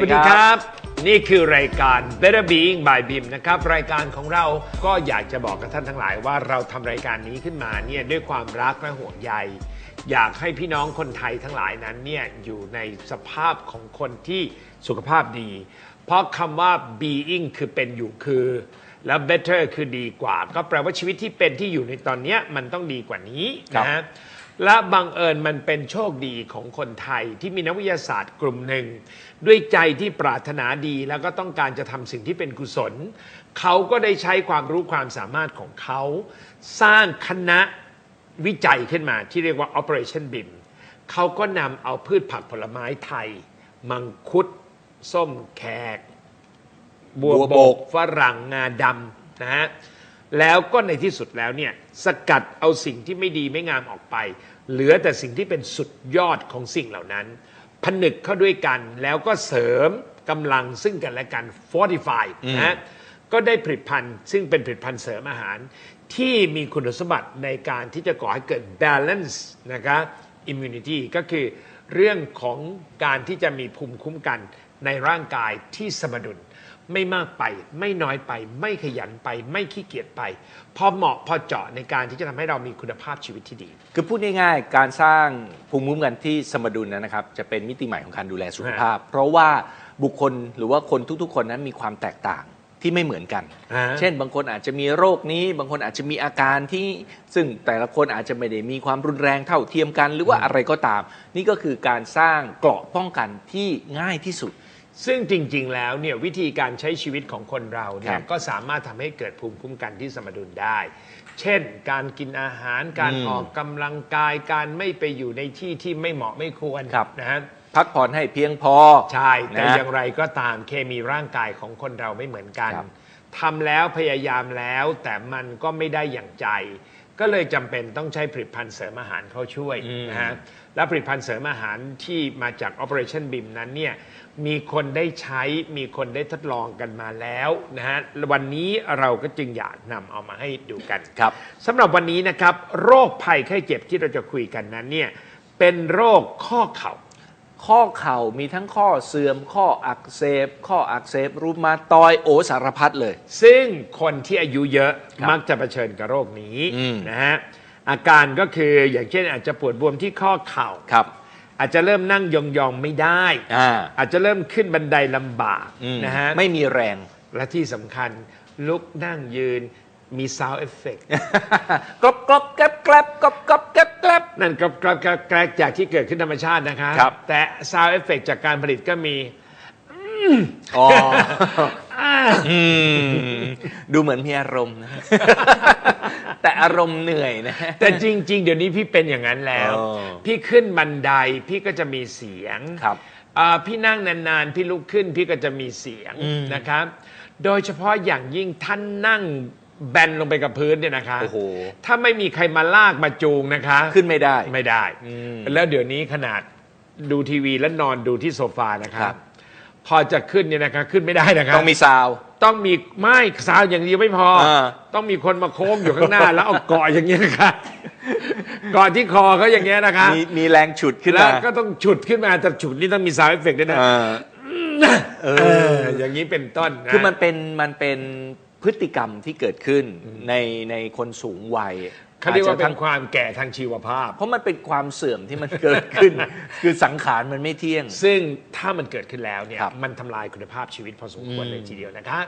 สวัสดีครับ นี่คือรายการ Better Being by BIM นะครับ รายการของเราก็อยากจะบอกกับท่านทั้งหลายว่าเราทำรายการนี้ขึ้นมาเนี่ยด้วยความรักและห่วงใย อยากให้พี่น้องคนไทยทั้งหลายนั้นเนี่ยอยู่ในสภาพของคนที่สุขภาพดี เพราะคำว่า being คือเป็นอยู่คือแล้ว better คือดีกว่า ก็แปลว่าชีวิตที่เป็นที่อยู่ในตอนนี้มันต้องดีกว่านี้นะฮะ และบังเอิญมันเป็นโชคดีของคนไทยที่มีนักวิทยาศาสตร์กลุ่มหนึ่ง ด้วยใจที่ปรารถนาดีแล้วก็ต้องการจะทำสิ่งที่เป็นกุศล เขาก็ได้ใช้ความรู้ความสามารถของเขา สร้างคณะวิจัยขึ้นมาที่เรียกว่า Operation BIM เขาก็นำเอาพืชผักผลไม้ไทย มังคุด ส้มแขก บัวบกฝรั่งงาดำนะฮะ แล้วก็ในที่สุดแล้วเนี่ยสกัดเอาสิ่งที่ไม่ดีไม่งามออกไป เหลือแต่สิ่งที่เป็นสุดยอดของสิ่งเหล่านั้น ผนึกเข้าด้วยกันแล้วก็เสริมกำลังซึ่งกันและกัน fortify นะฮะก็ได้ผลิตภัณฑ์ ซึ่งเป็นผลิตภัณฑ์เสริมอาหาร ที่มีคุณสมบัติในการที่จะก่อให้เกิด balance นะคะ immunity ก็คือเรื่องของการที่จะมีภูมิคุ้มกันในร่างกายที่สมดุล ไม่มากไป ไม่น้อยไป ไม่ขยันไป ไม่ขี้เกียจไป พอเหมาะพอเจาะในการที่จะทำให้เรามีคุณภาพชีวิตที่ดี คือพูดง่ายๆ การสร้างภูมิคุ้มกันที่สมดุลนะครับ จะเป็นมิติใหม่ของการดูแลสุขภาพ เพราะว่าบุคคลหรือว่าคนทุกๆ คนนั้นมีความแตกต่างที่ไม่เหมือนกันอ่าเช่น บางคนอาจจะมีโรคนี้ บางคนอาจจะมีอาการที่ ซึ่งแต่ละคนอาจจะไม่ได้มีความรุนแรงเท่าเทียมกัน หรือว่าอะไรก็ตาม นี่ก็คือการสร้างเกราะป้องกันที่ง่ายที่สุด ซึ่งจริงๆ แล้วเนี่ยวิธีการใช้ชีวิตของคนเราเนี่ครัยบ ก็สามารถทำให้เกิดภูมิคุ้มกันที่สมดุลได้ เช่น การกินอาหารการอืมออกกำลังกายการไม่ไปอยู่ในที่ที่ไม่เหมาะไม่ควรครับ นะฮะ พักผ่อนให้เพียงพอ ใช่แต่นะอย่างไรก็ตามเคมีร่างกายของคนเราไม่เหมือนกันครับทำแล้วพยายามแล้ว แต่มันก็ไม่ได้อย่างใจ ก็เลยจำเป็นต้องใช้ผลิตภัณฑ์เสริมอาหารเข้าช่วยนะฮะ และผลิตภัณฑ์เสริมอาหารที่มาจาก Operation BIM นั้นเนี่ยมีคนได้ใช้มีคนได้ทดลองกันมาแล้วนะฮะวันนี้เราก็จึงอยากนำเอามาให้ดูกันครับสำหรับวันนี้นะครับ โรคภัยไข้เจ็บที่เราจะคุยกันนั้นเนี่ยเป็นโรคข้อเข่าข้อเข่ามีทั้งข้อเสื่อมข้ออักเสบ ข้ออักเสบรูมาตอยด์โอสารพัดเลย ซึ่งคนที่อายุเยอะครับมักจะเผชิญกับโรคนี้อืมนะฮะ อาการก็คืออย่างเช่นอาจจะปวดบวมที่ข้อเข่า ครับ อาจจะเริ่มนั่งยองๆไม่ได้ อ่า อาจจะเริ่มขึ้นบันไดลำบากอืมนะฮะไม่มีแรง และที่สำคัญลุกนั่งยืนมี sound effect กรอบกรอบแกรบแกรบกรอบกรอบแกรบแกรบ นั่นก็กระกระแกรกจากที่เกิดขึ้นธรรมชาตินะคะ ครับ แต่ sound effect จากการผลิตก็มีอ๋ออืม ดูเหมือนมีอารมณ์นะ แต่อารมณ์เหนื่อยนะ แต่จริง ๆ เดี๋ยวนี้พี่เป็นอย่างนั้นแล้ว อ๋อ พี่ขึ้นบันไดพี่ก็จะมีเสียง ครับ อ่าพี่นั่งนานๆ พี่ลุกขึ้นพี่ก็จะมีเสียงอืมนะครับ โดยเฉพาะอย่างยิ่งท่านนั่งแบนลงไปกับพื้นเนี่ยนะคะโอ้โห ถ้าไม่มีใครมาลากมาจูงนะคะ ขึ้นไม่ได้ ไม่ได้อืมแล้วเดี๋ยวนี้ขนาดดูทีวีแล้วนอนดูที่โซฟานะคครัรับ บ พอจะขึ้นเนี่ยนะคะขึ้นไม่ได้นะครับต้องมีซาวด์ ต้องมีไม่ซาวอย่างเดียวไม่พออ่าต้องมีคนมาโค้งอยู่ข้างหน้า แล้วเอาเกาะอย่างเงี้ยนะคะเกาะที่คอเขาอย่างเงี้ยนะคะมีมีแรงฉุดขึ้นแล้วมาก็ต้องฉุดขึ้นมาแต่ฉุดนี่ต้องมีซาวเอฟเฟกด้วยนะเออเออ อย่างนี้เป็นต้นนะคือมันเป็นมันเป็นพฤติกรรมที่เกิดขึ้นในในคนสูงวัย เขาเรียกว่าอจเป็จะนทั้งความแก่ทางชีวภาพ เพราะมันเป็นความเสื่อมที่มันเกิดขึ้น คือสังขารมันไม่เที่ยง ซึ่งถ้ามันเกิดขึ้นแล้วเนี่ยครับมันทำลายคุณภาพชีวิตพอสมควรอืมเลยทีเดียวนะคะ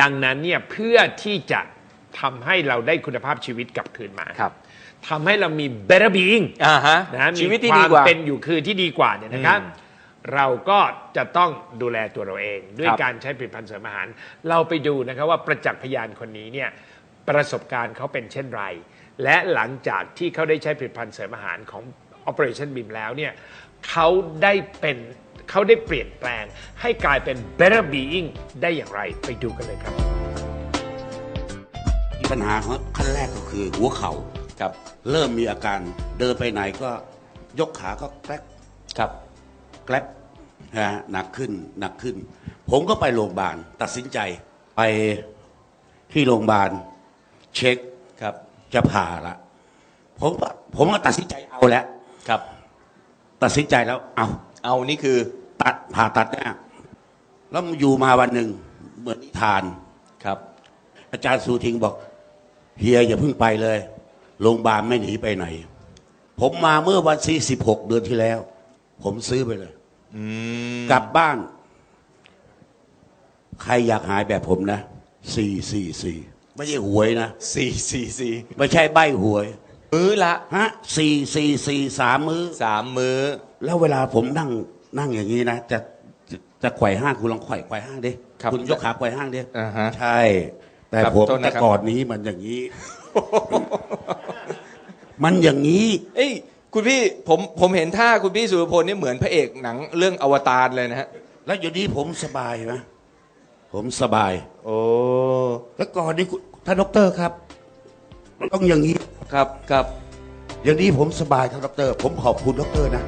ดังนั้นเนี่ยเพื่อที่จะทำให้เราได้คุณภาพชีวิตกลับคืนมาครับทำให้เรามี better being อ่าฮะนะชีวิตที่มีดีควกว่ามเป็นอยู่คือที่ดีกว่าเนี่ยนะครับอืมเราก็จะต้องดูแลตัวเราเอง ด้วยครับการใช้ผลิตภัณฑ์เสริมอาหาร เราไปดูนะครับว่าประจักษ์พยานคนนี้เนี่ยประสบการณ์เขาเป็นเช่นไร และหลังจากที่เขาได้ใช้ผลิตภัณฑ์เสริมอาหารของ Operation BIM แล้วเนี่ยเขาได้เป็นเขาได้เปลี่ยนแปลงให้กลายเป็น better being ได้อย่างไรไปดูกันเลยครับปัญหาของขั้นแรกก็คือหัวเขา่าครับเริ่มมีอาการเดินไปไหนก็ยกขาก็แกลกครับแกลกนะฮะหนักขึ้นหนักขึ้น ผมก็ไปโรงพยาบาลตัดสินใจไปที่โรงพยาบาลเช็คครับ จะผ่าละผมก็ผมก็ตัดสินใจเอาแล้ว ครับ ตัดสินใจแล้ว เอาเอานี่คือตัดผ่าตัดเนี่ยแล้วอยู่มาวันหนึ่งเหมือนนิทาน ครับ อาจารย์สูทิงบอกเฮียอย่าเพิ่งไปเลยโรงพยาบาลไม่หนีไปไหน ผมมาเมื่อวันที่สิบหกเดือนที่แล้ว ผมซื้อไปเลยอืมกลับบ้าน ใครอยากหายแบบผมนะสี่สี่สี่ ไม่ใช่หวยนะสี่สี่สี่ไม่ใช่ใบหวย มื้อละฮะสี่สี่สี่สามมือ้อ สามมื้อ แล้วเวลาผมนั่งนั่งอย่างนี้นะจะจะจะไขว่ห้างคุณลองไขว่ไขว่ห้างดิครับณยกขาไขว่ห้างดิอ่าฮะใช่ แต่ครับผมโทษนะแต่ครับก่อนนี้มันอย่างนี้ มันอย่างนี้เอ้ยคุณพี่ผมผมเห็นท่าคุณพี่สุรพลนี่เหมือนพระเอกหนังเรื่องอวตารเลยนะฮะแล้วอยู่นี้ผมสบายไหมผมสบาย โอ้ แล้วก่อนนี้คุณท่านดอกเตอรครับต้องอย่างนี้ครับครับอย่างนี้ผมสบายครับดอกเตอรผมขอบคุณดอกเตอรนะ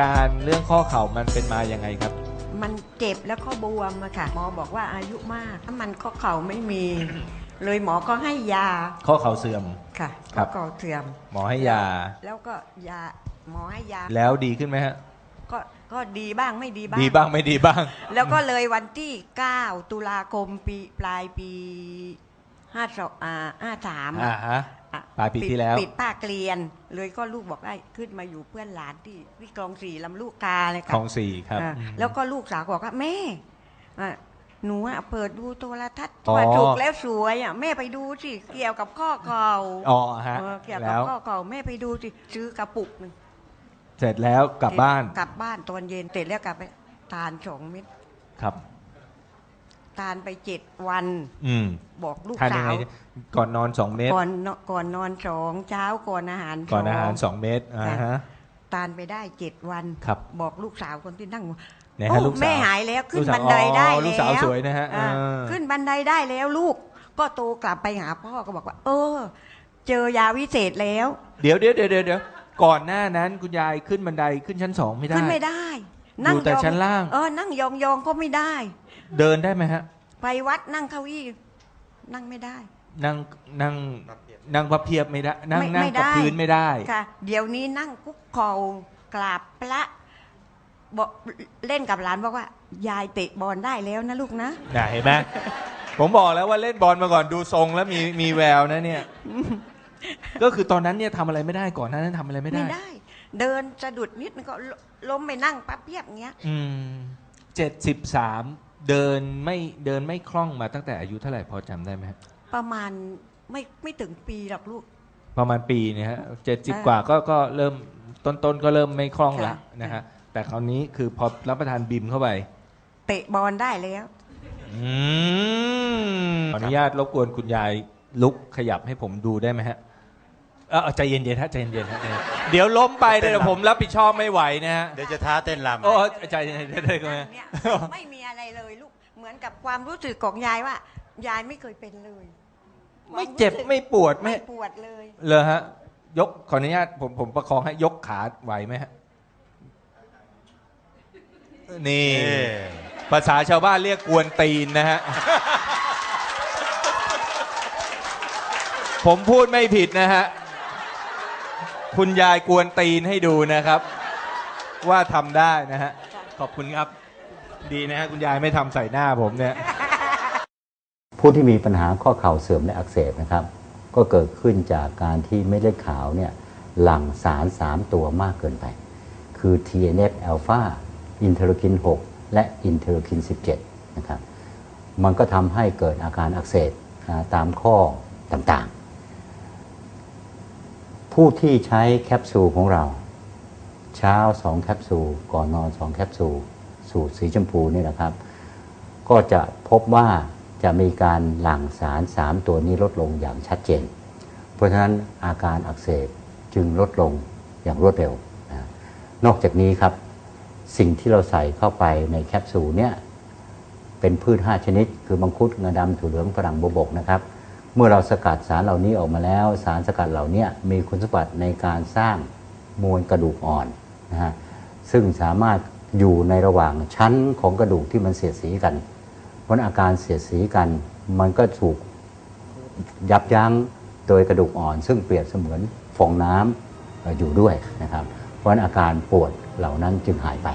การเรื่องข้อเข่ามันเป็นมายังไงครับ มันเจ็บแล้วก็บวมอะค่ะหมอบอกว่าอายุมากถ้ามันข้อเข่าไม่มี เลยหมอก็ให้ยา ข้อเข่าเสื่อมค่ะครัข้อบ เข่าเสื่อม หมอให้ยา แล้วก็ยาหมอให้ยา แล้วดีขึ้นไหมฮะ ก็ก็ดีบ้างไม่ดีบ้าง ดีบ้างไม่ดีบ้าง แล้วก็เลยวันที่ 9 ตุลาคมปีปลายปี5 2อ่า53อ่าฮะปลายปีที่แล้ว ปิดป้ากเกลียน เลยก็ลูกบอกได้ขึ้นมาอยู่เพื่อนหลานที่ที่กรองสี่ลำลูกกาเลยคค่ะลองสี่ครับอ่าอืมแล้วก็ลูกสาวบอกว่าแม่อะหนูอะเปิดดูโทรทัศน์อ๋อว่าถูกแล้วสวยอะแม่ไปดูสิเกี่ยวกับข้อเข่าอ๋อฮะเออเกี่ยวกับแล้วข้อเข่าแม่ไปดูสิซื้อกระปุกหนึ่ง เสร็จแล้วกลับบ้านกลับบ้านตอนเย็นเสร็จแล้วกลับไปทานสองเม็ดครับทานไปเจ็ดวัน อืมบอกลูกทานยัสางว ไงก่อนนอนสองเม็ดก่อนนอนก่อนนอนสองเช้าก่อนอาหารก่อนอาหารสสององเม็ดอ่าฮะ ทานไปได้เจ็ดวัน ครับบอกลูกสาวคนที่นั่งไหนฮะโอ้ลูกสาวแม่หายแล้วขึ้ลูนกสาวบันไดได้อ๋อแล้วลูกสาวสวยนะฮะอ่าเออ ขึ้นบันไดได้แล้วลูก ก็โตกลับไปหาพ่อก็บอกว่า เออ เจอยาวิเศษแล้ว เดี๋ยวเดี๋ยวเดี๋ยวเดี๋ยว ก่อนหน้านั้นคุณยายขึ้นบันไดขึ้นชั้นสองไม่ได้ ขึ้นไม่ได้อยู่แต่ยองชั้นล่าง เออนั่งยองยองๆก็ไม่ได้ เดินได้ไหมฮะ ไปวัดนั่งเก้าอี้นั่งไม่ได้ นั่งนั่งนั่งพับเพียบไม่ได้ นั่งไม่นั่งไม่กับได้พื้นไม่ได้ ค่ะ เดี๋ยวนี้นั่งคุกเข่ากราบพระบอกเล่นกับหลานบอกว่า ยายเตะบอลได้แล้วนะลูกนะ น่ะเห็นไหมผมบอกแล้วว่าเล่นบอลมาก่อนดูทรงแล้วมีมีแววนะเนี่ย ก็คือตอนนั้นเนี่ยทำอะไรไม่ได้ก่อนหนานั้นทำอะไรไม่ได้ ไม่ได้ เดินสะดุดนิดนึงก็ลล้มไปนั่งปั๊บเพียบเงี้ย อืมเจ็ดสิบสามเดินไม่เดินไม่คล่องมาตั้งแต่อายุเท่าไหร่พอจำได้ไหมฮะประมาณไม่ไม่ถึงปีหรอกลูก ประมาณปีเนี่ยฮะเจ็ดสิบอ่ากว่าก็ก็เริ่มต้นต้นก็เริ่มไม่คล่องละค่ะ นะฮะแต่คราวนี้คือพอรับประทานบิมเข้าไป เตะบอลได้แล้ว อืมขออนุญาตรบกวนคุณยาย ลุกขยับให้ผมดูได้ไหมฮะเออใจเย็นๆฮะใจเย็นๆฮะใจเย็นเดี๋ยวล้มไปเดี๋ยวผมรับผิดชอบไม่ไหวนะฮะเดี๋ยวจะท้าเต้นรำโอ้ใจเย็นๆได้ไหมเนี่ยไม่มีอะไรเลยลูกเหมือนกับความรู้สึกของยายว่า ยายไม่เคยเป็นเลย ไม่เจ็บไม่ปวดไม่ไม่ปวดเลยเลยฮะ ยกขออนุญาตผมผมประคองให้ยกขาไหวไหมฮะนี่เอ้ภาษาชาวบ้านเรียกกวนตีนนะฮะ ผมพูดไม่ผิดนะฮะ คุณยายกวนตีนให้ดูนะครับ ว่าทำได้นะฮะ ขอบคุณครับ ดีนะฮะ คุณยายไม่ทำใส่หน้าผมเนี่ย ผู้ที่มีปัญหาข้อเข่าเสื่อมและอักเสบนะครับ ก็เกิดขึ้นจากการที่เม็ดเลือดขาวเนี่ยหลั่งสาร 3 ตัวมากเกินไป คือ TNF อ l p h a อินเทอร์คิน 6 และอินเทอร์คิน 17 นะครับ มันก็ทำให้เกิดอาการอักเสบตามข้อต่างๆ ผู้ที่ใช้แคปซูลของเรา เช้า2แคปซูลก่อนนอน2แคปซูลสูตรสีชมพูนี่นะครับ ก็จะพบว่าจะมีการหลั่งสาร 3 ตัวนี้ลดลงอย่างชัดเจน เพราะฉะนั้นอาการอักเสบจึงลดลงอย่างรวดเร็วนะนอกจากนี้ครับ สิ่งที่เราใส่เข้าไปในแคปซูลเนี่ยเป็นพืช 5 ชนิด คือมังคุดงาดำถั่วเหลืองฝรั่งบวบกนะครับ เมื่อเราสกัดสารเหล่านี้ออกมาแล้ว สารสกัดเหล่านี้มีคุณสมบัติในการสร้างมวลกระดูกอ่อนนะฮะซึ่งสามารถอยู่ในระหว่างชั้นของกระดูกที่มันเสียดสีกัน เพราะอาการเสียดสีกัน มันก็ถูกยับยั้งโดยกระดูกอ่อน ซึ่งเปรียบเสมือนฟองน้ำเอ่ออยู่ด้วยนะครับ เพราะฉะนั้นอาการปวดเหล่านั้นจึงหายไป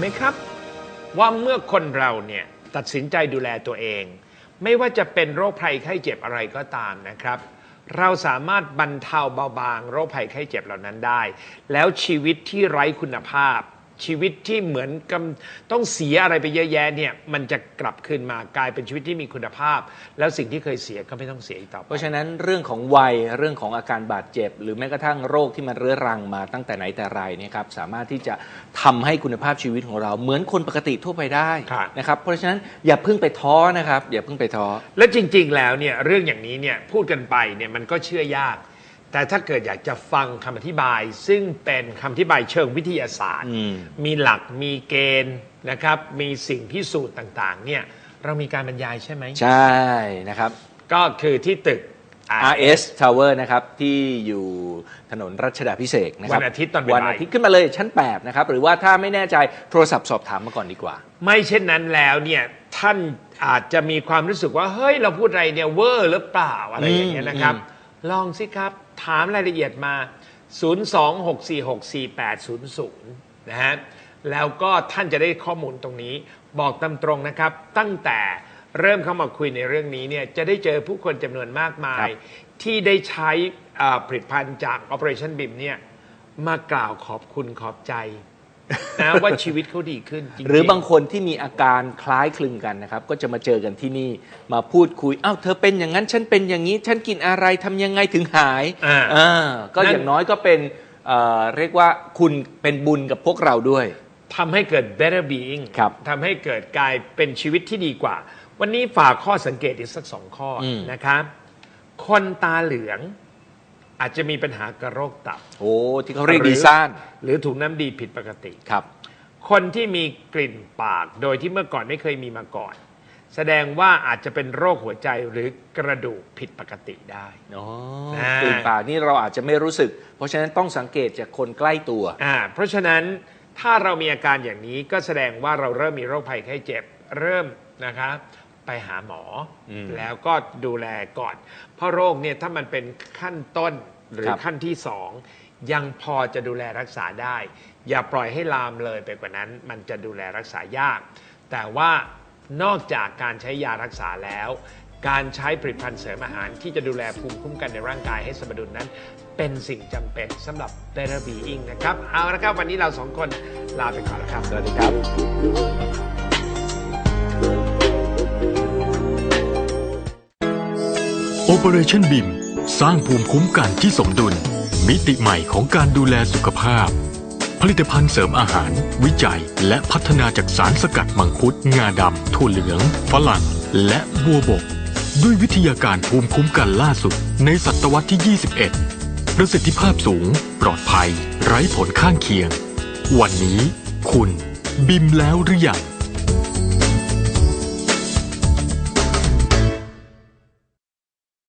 ไหมครับ ว่าเมื่อคนเราเนี่ยตัดสินใจดูแลตัวเอง ไม่ว่าจะเป็นโรคภัยไข้เจ็บอะไรก็ตามนะครับ เราสามารถบรรเทาเบาบางโรคภัยไข้เจ็บเหล่านั้นได้ แล้วชีวิตที่ไร้คุณภาพ ชีวิตที่เหมือนกำต้องเสียอะไรไปเยอะแยะเนี่ยมันจะกลับคืนมากลายเป็นชีวิตที่มีคุณภาพ แล้วสิ่งที่เคยเสียก็ไม่ต้องเสียอีกต่อไปเพราะฉะนั้นเรื่องของวัยเรื่องของอาการบาดเจ็บ หรือแม้กระทั่งโรคที่มันเรื้อรังมาตั้งแต่ไหนแต่ไรเนี่ยครับสามารถที่จะทำให้คุณภาพชีวิตของเราเหมือนคนปกติทั่วไปได้ครับนะครับเพราะฉะนั้นอย่าเพิ่งไปท้อนะครับอย่าเพิ่งไปท้อและจริง ๆ แล้วเนี่ยเรื่องอย่างนี้เนี่ยพูดกันไปเนี่ยมันก็เชื่อยาก แต่ถ้าเกิดอยากจะฟังคำอธิบาย ซึ่งเป็นคำอธิบายเชิงวิทยาศาสตร์อืมมีหลักมีเกณฑ์นะครับ มีสิ่งพิสูจน์ต่าง ๆ เนี่ยเรามีการบรรยายใช่ไหม ใช่นะครับ ก็คือที่ตึก RS Tower นะครับ ที่อยู่ถนนรัชดาพิเศษกนะครับ วันอาทิตย์ตอนบ่ายวันอาทิตย์ขึ้นมาเลยชั้น 8 นะครับ หรือว่าถ้าไม่แน่ใจโทรศัพท์สอบถามมาก่อนดีกว่า ไม่เช่นนั้นแล้วเนี่ยท่านอาจจะมีความรู้สึกว่า เฮ้ย เราพูดอะไรเนี่ยเวอร์หรือเปล่าอะไรอย่างเงี้ยนะครับอืมลองสิครับ ถามรายละเอียดมา 026464800 นะฮะ แล้วก็ท่านจะได้ข้อมูลตรงนี้ บอกตามตรงนะครับ ตั้งแต่เริ่มเข้ามาคุยในเรื่องนี้เนี่ย จะได้เจอผู้คนจำนวนมากมาย ที่ได้ใช้อ่าผลิตภัณฑ์จาก Operation BIM เนี่ย มากล่าวขอบคุณขอบใจ นะว่าชีวิตเขาดีขึ้นจริงๆ หรือบางคนที่มีอาการคล้ายคลึงกันนะครับ ก็จะมาเจอกันที่นี่มาพูดคุยอ้าวเธอเป็นอย่างนั้นฉันเป็นอย่างนี้ ฉันกินอะไรทำยังไงถึงหายอ่า อ่าก็นั่นอย่างน้อยก็เป็นเอ่อเรียกว่าคุณเป็นบุญกับพวกเราด้วย ทำให้เกิด better being ครับทำให้เกิดกลายเป็นชีวิตที่ดีกว่า วันนี้ฝากข้อสังเกตอีกสักสองข้ออม นะครับ คนตาเหลือง อาจจะมีปัญหากระโรคตับ โอ้ที่เขาเรียกหรือดีซ่านหรือถุงน้ำดีผิดปกติ ครับ คนที่มีกลิ่นปากโดยที่เมื่อก่อนไม่เคยมีมาก่อน แสดงว่าอาจจะเป็นโรคหัวใจหรือกระดูกผิดปกติได้ อ๋ออ่า กลิ่นปากนี่เราอาจจะไม่รู้สึก เพราะฉะนั้นต้องสังเกตจากคนใกล้ตัว อ่าเพราะฉะนั้นถ้าเรามีอาการอย่างนี้ก็แสดงว่าเราเริ่มมีโรคภัยไข้เจ็บ เริ่มนะครับ ไปหาหมออมแล้วก็ดูแลก่อน เพราะโรคเนี่ยถ้ามันเป็นขั้นต้นหรือครับขั้นที่สองยังพอจะดูแลรักษาได้ อย่าปล่อยให้ลามเลยไปกว่านั้น มันจะดูแลรักษายาก แต่ว่านอกจากการใช้ยารักษาแล้ว การใช้ผลิตภัณฑ์เสริมอาหาร ที่จะดูแลภูมิคุ้มกันในร่างกายให้สมดุลนั้น เป็นสิ่งจำเป็นสำหรับ Better Being นะครับ เอาละครับ วันนี้เราสองคนลาไปก่อนแล้วครับ สวัสดีครับ Operation BIM สร้างภูมิคุ้มกันที่สมดุล มิติใหม่ของการดูแลสุขภาพ ผลิตภัณฑ์เสริมอาหาร วิจัย และพัฒนาจากสารสกัดมังคุด งาดำถั่วเหลือง ฝรั่ง และบัวบก ด้วยวิทยาการภูมิคุ้มกันล่าสุด ในศตวรรษที่ 21 ประสิทธิภาพสูง ปลอดภัย ไร้ผลข้างเคียง วันนี้ คุณ บิมแล้วหรือยัง